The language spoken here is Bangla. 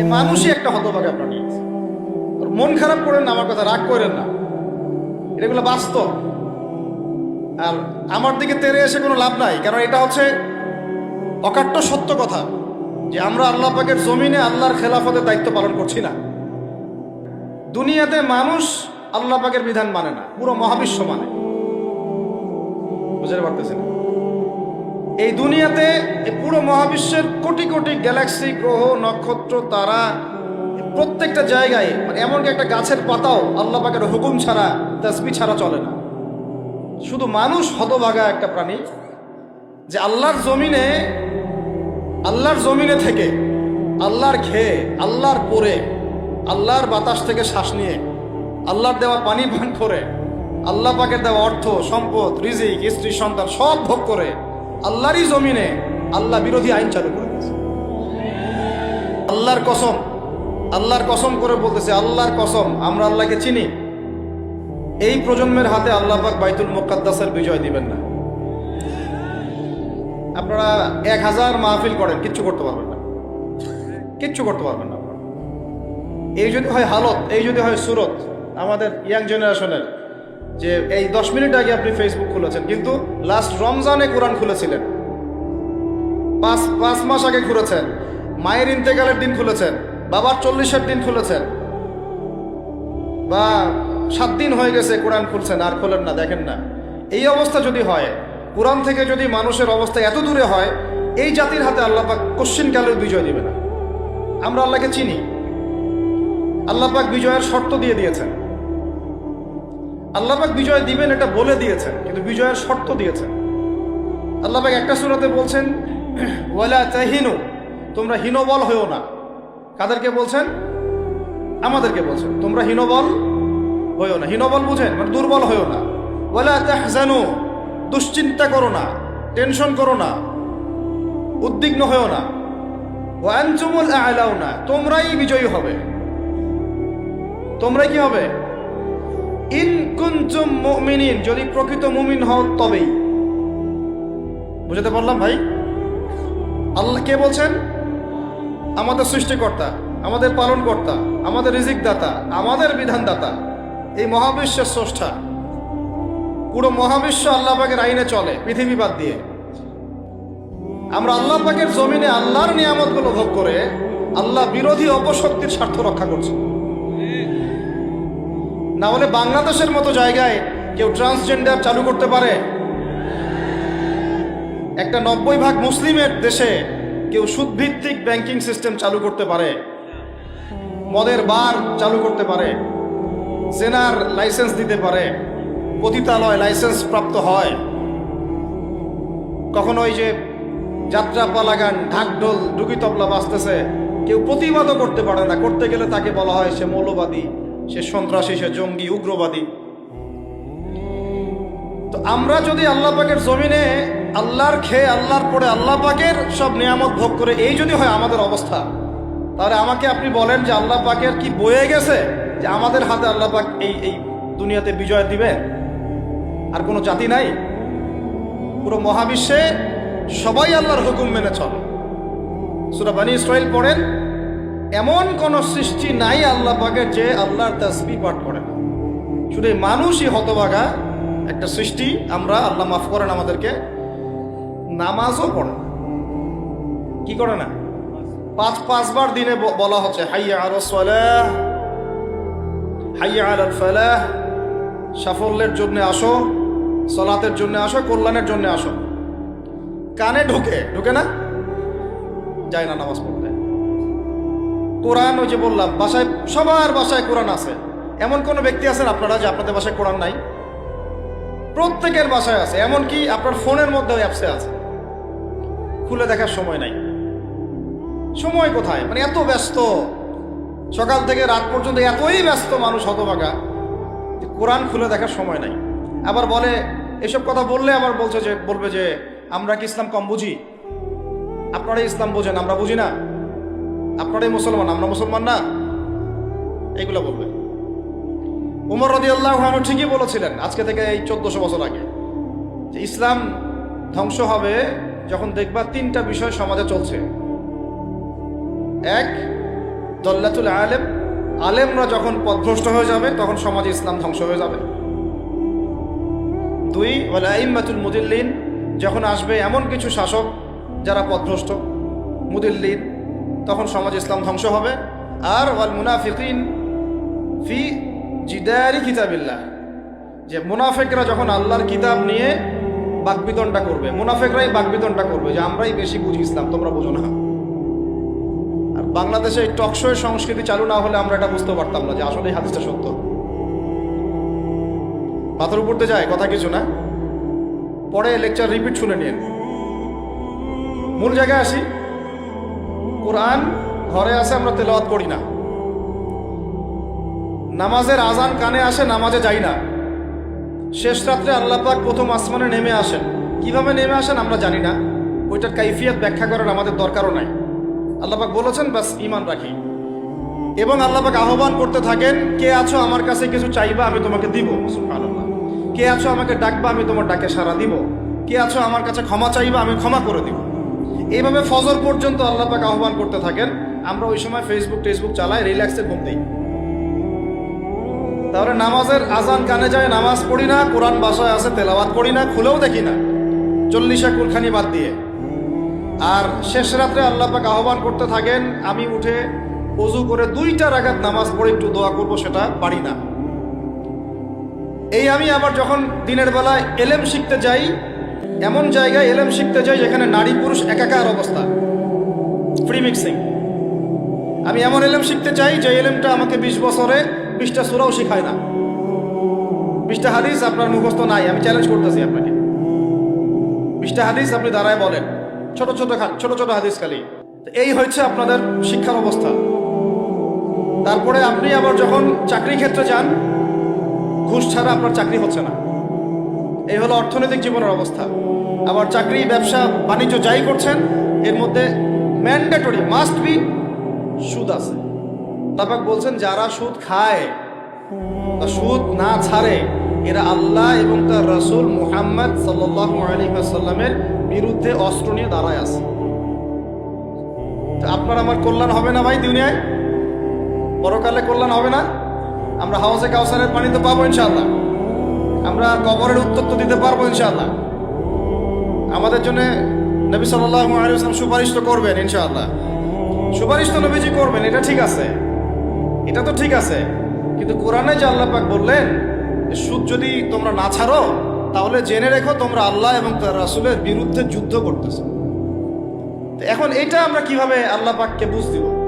এই মানুষই একটা হতভাগা প্রাণী মন খারাপ করেন না, আমার কথা রাগ করেন না। এগুলো বাস্তব। আর আমার দিকে তেরে এসে কোনো লাভ নাই, কারণ এটা হচ্ছে অকাট্য সত্য কথা যে আমরা আল্লাহ পাকের জমিনে আল্লাহর খেলাফতের দায়িত্ব পালন করছি না। দুনিয়াতে মানুষ আল্লাহ পাকের বিধান মানে না, পুরো মহাবিশ্ব মানে। বুঝতে পারতেছেন? এই দুনিয়াতে পুরো মহাবিশ্বের কোটি কোটি গ্যালাক্সি গ্রহ, নক্ষত্র, তারা প্রত্যেকটা জায়গায় মানে এমনকি একটা গাছের পাতাও আল্লাহ পাকের হুকুম ছাড়া তসবি ছাড়া চলে না। শুধু মানুষ হতভাগা একটা প্রাণী যে আল্লাহর জমিনে আল্লাহর জমিনে থেকে আল্লাহর খেয়ে আল্লাহর পরে আল্লাহর বাতাস থেকে শ্বাস নিয়ে, আল্লাহর দেওয়া পানি পান করে, আল্লাহ পাকের দেওয়া অর্থ, সম্পদ, রিজিক, স্ত্রী, সন্তান সব ভোগ করে আল্লাহরই জমিনে আল্লাহ বিরোধী আইন চালু করে দিয়েছে। আল্লাহর কসম আল্লাহর কসম করে বলতেছে, আল্লাহর কসম, আমরা আল্লাহকে চিনি। এই প্রজন্মের হাতে আল্লাহ পাক বাইতুল মুকাদ্দাসের বিজয় দিবেন না। আপনারা এক হাজার মাহফিল করেন, কিচ্ছু করতে পারবেন না। কিচ্ছু করতে পারবেন না। এই যদি হয় হালত, এই যদি হয় সুরত, আমাদের ইয়াং জেনারেশনের যে এই দশ মিনিট আগে আপনি ফেসবুক খুলেছেন, কিন্তু লাস্ট রমজানে কোরআন খুলেছিলেন। পাঁচ পাঁচ মাস আগে খুলেছেন। মায়ের ইন্তেকালের দিন খুলেছেন। বাবার চল্লিশের দিন খুলেছেন। বা সাত দিন হয়ে গেছে কোরআন খুলছেন, আর খোলেন না, দেখেন না। এই অবস্থা যদি হয়, কোরআন থেকে যদি মানুষের অবস্থা এত দূরে হয়, এই জাতির হাতে আল্লাহ পাক কোশ্চিন কালের বিজয় দিবে না। আমরা আল্লাহকে চিনি। আল্লাহ পাক বিজয়ের শর্ত দিয়ে দিয়েছেন। আল্লাহ পাক বিজয় দিবেন এটা বলে দিয়েছেন, কিন্তু বিজয়ের শর্ত দিয়েছেন। আল্লাহ পাক একটা সুরাতে বলছেন, ওয়ালা তাহিনু, তোমরা হীনবল হয়েও না। কাদেরকে বলছেন? আমাদেরকে বলছেন, তোমরা হীনবল হয়েও না। হীনবল বুঝেন মানে দুর্বল হয়েও না। ওয়ালা তাহজানু, দুশ্চিন্তা করো না, টেনশন করো না, উদ্বিগ্ন হয়েও না। ওয়ানচুমুল আলাও না তোমরাই বিজয়ী হবে। তোমরাই কি হবে? ইন যদি প্রকৃত মুমিন হও তবেই। বুঝাতে পারলাম ভাই? আল্লাহ কে বলছেন? আমাদের সৃষ্টিকর্তা, আমাদের পালনকর্তা, আমাদের রিজিক দাতা আমাদের বিধানদাতা। এই মহাবিশ্বের স্রষ্টা। পুরো মহাবিশ্ব আল্লাহ পাকের আইনে চলে, পৃথিবী বাদ দিয়ে। আমরা আল্লাহ পাকের জমিনে আল্লাহর নিয়ামতগুলো ভোগ করে আল্লাহ বিরোধী অপশক্তির স্বার্থ রক্ষা করছে। না হলে বাংলাদেশের মতো জায়গায় কেউ ট্রান্সজেন্ডার চালু করতে পারে। একটা নব্বই ভাগ মুসলিমের দেশে কেউ সুদভিত্তিক ব্যাংকিং সিস্টেম চালু করতে পারে। মদের বার চালু করতে পারে। জেনার লাইসেন্স দিতে পারে। পতিতালয় লাইসেন্স প্রাপ্ত হয়। কখনো ওই যে যাত্রা পালাগান ঢাকঢোল ডুকি তবলা বাজতেছে, কেউ প্রতিবাদও করতে পারে না। করতে গেলে তাকে বলা হয় সে মৌলবাদী। সে সন্ত্রাসী, সে জঙ্গি, উগ্রবাদী। তো আমরা যদি আল্লাহ পাকের জমিনে আল্লাহর খেয়ে আল্লাহর পরে আল্লাহ পাকের সব নিয়ামত ভোগ করে এই যদি হয় আমাদের অবস্থা, তাহলে আমাকে আপনি বলেন যে আল্লাহ পাকের কি বয়ে গেছে যে আমাদের হাতে আল্লাহ পাক এই এই দুনিয়াতে বিজয় দিবেন আর কোনো জাতি নাই? পুরো মহাবিশ্বে সবাই আল্লাহর হুকুম মেনে চলে। সুরা বানী ইসরাইল পড়েন এমন কোন সৃষ্টি নাই আল্লাহ পাকের যে আল্লাহর তাসবি পাঠ করে না শুধু মানুষই হতভাগা একটা সৃষ্টি, আমরা আল্লাহ মাফ করেন আমাদেরকে, নামাজও পড়ে না। কি করে না? পাঁচ, পাঁচবার দিনে বলা হচ্ছে, হাইয়া আর হাইয়া সাফল্যের জন্য আসো, সলাতের জন্য আসো, কল্যাণের জন্য আসো। কানে ঢুকে ঢুকে না? যায় না নামাজ পড়তে। কোরআন ওই যে বললাম, বাসায়, সবার বাসায় কোরআন আছে। এমন কোনো ব্যক্তি আছেন আপনারা যে আপনাদের বাসায় কোরআন নাই? প্রত্যেকের বাসায় আছে, এমনকি আপনার ফোনের মধ্যে অ্যাপসে আছে। খুলে দেখার সময় নাই। সময় কোথায়? মানে এত ব্যস্ত। সকাল থেকে রাত পর্যন্ত এতই ব্যস্ত মানুষ হতভাগা কোরআন খুলে দেখার সময় নাই। আবার বলে, এসব কথা বললে আবার বলছে যে, বলবে যে, আমরা কি ইসলাম কম বুঝি? আপনারা ইসলাম বোঝেন, আমরা বুঝি না। আপনারাই মুসলমান, আমরা মুসলমান না? এইগুলো বলবে। উমর রদি আল্লাহ ঠিকই বলেছিলেন আজকে থেকে এই চোদ্দশো বছর আগে যে ইসলাম ধ্বংস হবে যখন দেখবা তিনটা বিষয় সমাজে চলছে। এক, দল্লাতুল আলেম। আলেমরা যখন পথভ্রষ্ট হয়ে যাবে, তখন সমাজে ইসলাম ধ্বংস হয়ে যাবে। দুই ওয়ালাইম্মাতুল মুদিল্লিন। যখন আসবে এমন কিছু শাসক যারা পথভ্রষ্ট মুদিল্লিন তখন সমাজ ইসলাম ধ্বংস হবে। আর ওয়াল মুনাফিকিন ফি জিদারি কিতাবিল্লাহ। যে মুনাফেকরা যখন আল্লাহর কিতাব নিয়ে বাকবিতনটা করবে, মুনাফেকরাই বাকবিতনটা করবে, যে আমরাই বেশি বুঝি ইসলাম, তোমরা বোঝো না। আর বাংলাদেশে এই সংস্কৃতি চালু না হলে আমরা এটা বুঝতে পারতাম না যে আসলে হাদিসটা সত্য। পাথর উপরতে যায়, কথা কিছু না। পরে লেকচার রিপিট শুনে নিন। মূল জায়গায় আসি। কোরআন ঘরে আসে আমরা তেলাওয়াত করি না। নামাজের আজান কানে আসে, নামাজে যাই না। শেষ রাত্রে আল্লাহ পাক প্রথম আসমানে নেমে আসেন। কীভাবে নেমে আসেন আমরা জানি না। ওইটার কাইফিয়ত ব্যাখ্যা করার আমাদের দরকারও নাই। আল্লাহ পাক বলেছেন ব্যাস ইমান রাখি। এবং আল্লাহ পাক আহ্বান করতে থাকেন, কে আছো আমার কাছে কিছু চাইবা, আমি তোমাকে দিব। সুবহানাল্লাহ। কে আছো আমাকে ডাকবা, আমি তোমার ডাকে সাড়া দিব। কে আছো আমার কাছে ক্ষমা চাইবা, আমি ক্ষমা করে দিব। এইভাবে ফজর পর্যন্ত আল্লাহ পাক আহ্বান করতে থাকেন। আমরা ওই সময় ফেসবুক টেসবুক চালাই, রিল্যাক্সে ঘুম দিই। তাহলে নামাজের আজান কানে যায়, নামাজ পড়ি না, কোরআন বাসায় আছে তেলাওয়াত করি না, খুলেও দেখি না। চল্লিশা কুরখানি বাদ দিয়ে। আর শেষ রাত্রে আল্লাহ পাক আহ্বান করতে থাকেন, আমি উঠে অজু করে দুইটা রাগাত নামাজ পড়ে একটু দোয়া করব, সেটা পারি না। এই আমি আবার যখন দিনের বেলায় এলেম শিখতে যাই এমন জায়গায় এলেম শিখতে যাই যেখানে নারী পুরুষ একাকার অবস্থা। ফ্রি মিক্সিং আমি এমন এলেম শিখতে চাই যে এলেমটা আমাকে বিশ বছরে বিশটা সুরাও শেখায় না। বিশটা হাদিস আপনার মুখস্থ নাই, আমি চ্যালেঞ্জ করতেছি আপনাকে। বিশটা হাদিস আপনি দাঁড়ায় বলেন। ছোট ছোট ছোট ছোট হাদিস খালি। এই হচ্ছে আপনাদের শিক্ষার অবস্থা। তারপরে আপনি আবার যখন চাকরি ক্ষেত্রে যান, ঘুষ ছাড়া আপনার চাকরি হচ্ছে না। এই হলো অর্থনৈতিক জীবনের অবস্থা। আবার চাকরি, ব্যবসা, বাণিজ্য যাই করছেন, এর মধ্যে ম্যান্ডেটরি মাস্ট বি সুদ আছে। তারপর বলছেন, যারা সুদ খায় সুদ না ছাড়ে, এরা আল্লাহ এবং তার রসুল মুহাম্মদ সাল্লাহ বিরুদ্ধে অস্ত্র নিয়ে দাঁড়ায় আছে। আপনার আমার কল্যাণ হবে না ভাই দুনিয়ায়? পরকালে কল্যাণ হবে না? আমরা হাউসে কাউসারের পানি তো পাবো ইনশাআল্লাহ। আমরা কবরের উত্তর তো দিতে পারব ইনশাআল্লাহ। আমাদের জন্য নবী সাল্লাহ আলিয়াল্লাম সুপারিশ তো করবেন, ইনশাআল্লাহ। সুপারিশ তো নবীজি করবেন, এটা ঠিক আছে। এটা তো ঠিক আছে। কিন্তু কোরআনে যে আল্লাহ পাক বললেন সুদ যদি তোমরা না ছাড়ো, তাহলে জেনে রেখো তোমরা আল্লাহ এবং তার রাসুলের বিরুদ্ধে যুদ্ধ করতেছ। এখন এটা আমরা কীভাবে আল্লাহ পাককে বুঝ দিব?